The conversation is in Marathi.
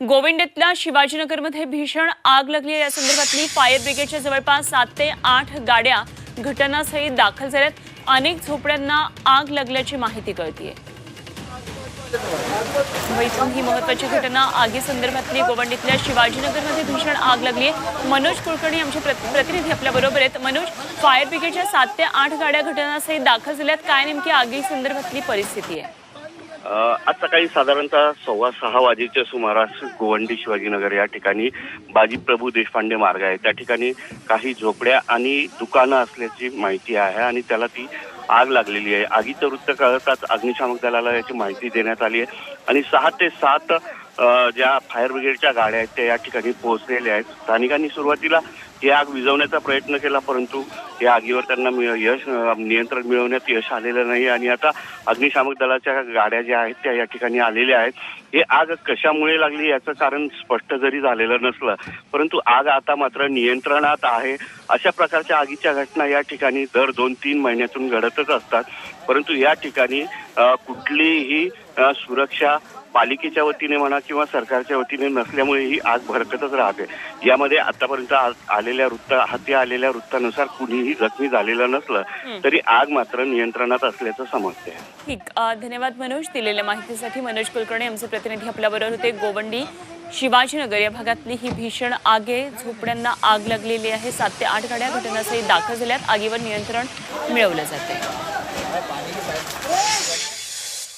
गोविंदेतल्या शिवाजीनगरमध्ये भीषण आग लागली आहे. या संदर्भातली फायर ब्रिगेडच्या जवळपास सात ते आठ गाड्या घटनास्थळी दाखल झाल्यात. अनेक झोपड्यांना आग लागल्याची माहिती कळतीये. मुंबईतून ही महत्वाची घटना. आगी संदर्भातली गोवंडीतल्या शिवाजीनगरमध्ये भीषण आग लागली आहे. मनोज कुलकर्णी आमचे प्रतिनिधी आपल्या बरोबर आहेत. मनोज फायर ब्रिगेडच्या सात ते आठ गाड्या घटनास्थळी दाखल झाल्यात. काय नेमकी आगी संदर्भातली परिस्थिती आहे? आज सकाळी साधारणतः सव्वा सहा वाजेच्या सुमारास गोवंडी शिवाजीनगर या ठिकाणी बाजी प्रभू देशपांडे मार्ग आहे. त्या ठिकाणी काही झोपड्या आणि दुकानं असल्याची माहिती आहे आणि त्याला ती आग लागलेली आहे. आगीचं वृत्त कळताच अग्निशामक दलाला याची माहिती देण्यात आली आहे आणि सहा ते सात ज्या फायर ब्रिगेडच्या गाड्या आहेत त्या या ठिकाणी पोहोचलेल्या आहेत. स्थानिकांनी सुरुवातीला ही आग विझवण्याचा प्रयत्न केला परंतु या आगीवर त्यांना मिळ- यश नियंत्रण मिळवण्यात यश आलेलं नाही. आणि आता अग्निशामक दलाच्या गाड्या ज्या आहेत त्या या ठिकाणी आलेल्या आहेत. हे आग कशामुळे लागली याचं कारण स्पष्ट जरी झालेलं नसलं परंतु आग आता मात्र नियंत्रणात आहे. अशा प्रकारच्या आगीच्या घटना या ठिकाणी दर दोन तीन महिन्यातून घडतच असतात. परंतु या ठिकाणी कुठलीही सुरक्षा पालिकेच्या वतीने म्हणा किंवा सरकारच्या वतीने नसल्यामुळे ही आग भरकतच राहते. यामध्ये आतापर्यंत आलेल्या वृत्त हाती आलेल्या वृत्तानुसार कुणीही जखमी झालेलं नसलं तरी आग मात्र नियंत्रणात असल्याचं समजते ठीक. धन्यवाद मनोज. दिलेल्या माहितीसाठी मनोज कुलकर्णी आमचे प्रतिनिधी आपल्याबरोबर होते. गोवंडी शिवाजीनगर या भागातली ही भीषण आग आहे झोपड्यांना आग लागलेली आहे. सात ते आठ गाड्या घटनास्थळी दाखल झाल्यात. आगीवर नियंत्रण मिळवलं जाते